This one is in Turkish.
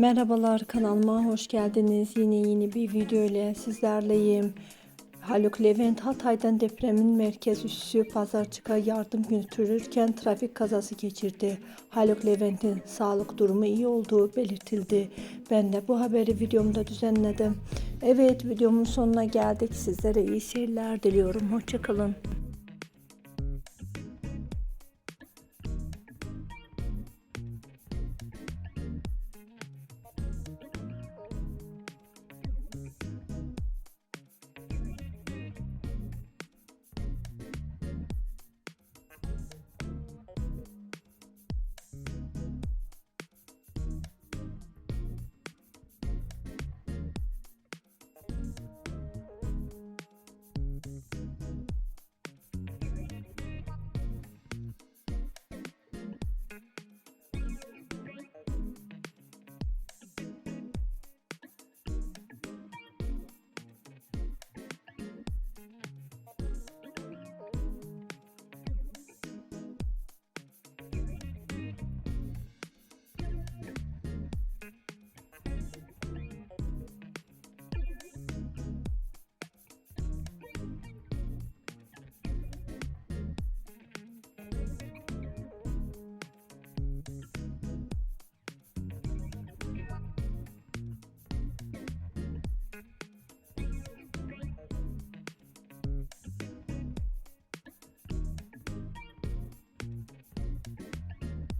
Merhabalar kanalıma hoş geldiniz. Yine yeni bir video ile sizlerleyim. Haluk Levent Hatay'dan depremin merkez üssü Pazarcık'a yardım götürürken trafik kazası geçirdi. Haluk Levent'in sağlık durumu iyi olduğu belirtildi. Ben de bu haberi videomda düzenledim. Evet videomun sonuna geldik. Sizlere iyi seyirler diliyorum. Hoşçakalın.